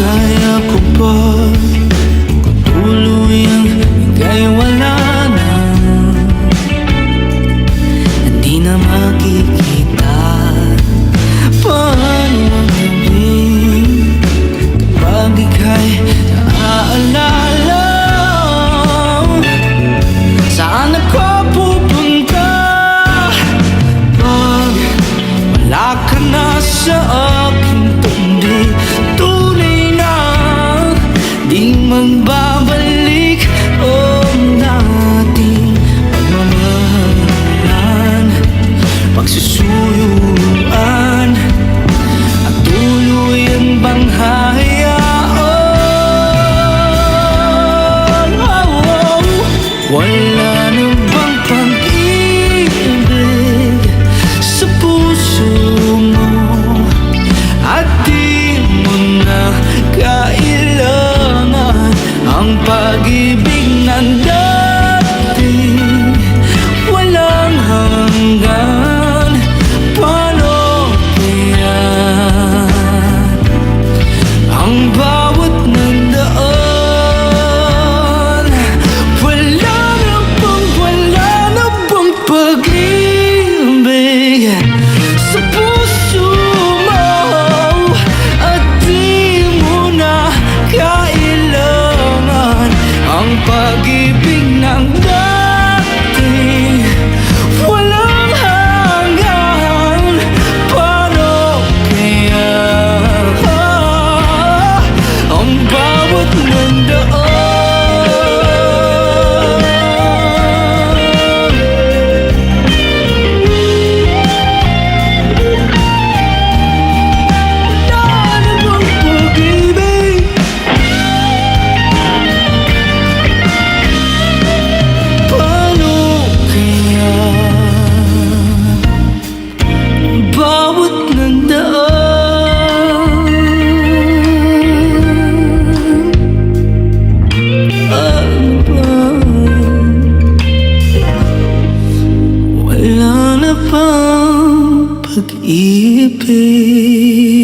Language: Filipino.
kaya ko pa Kung tuluyang ika'y wala na. Hindi na makikita. Paano ang gabi Kapag ika'y naaalala? Saan ako pupunta? Pag wala ka na sa pag-ibig. и петь.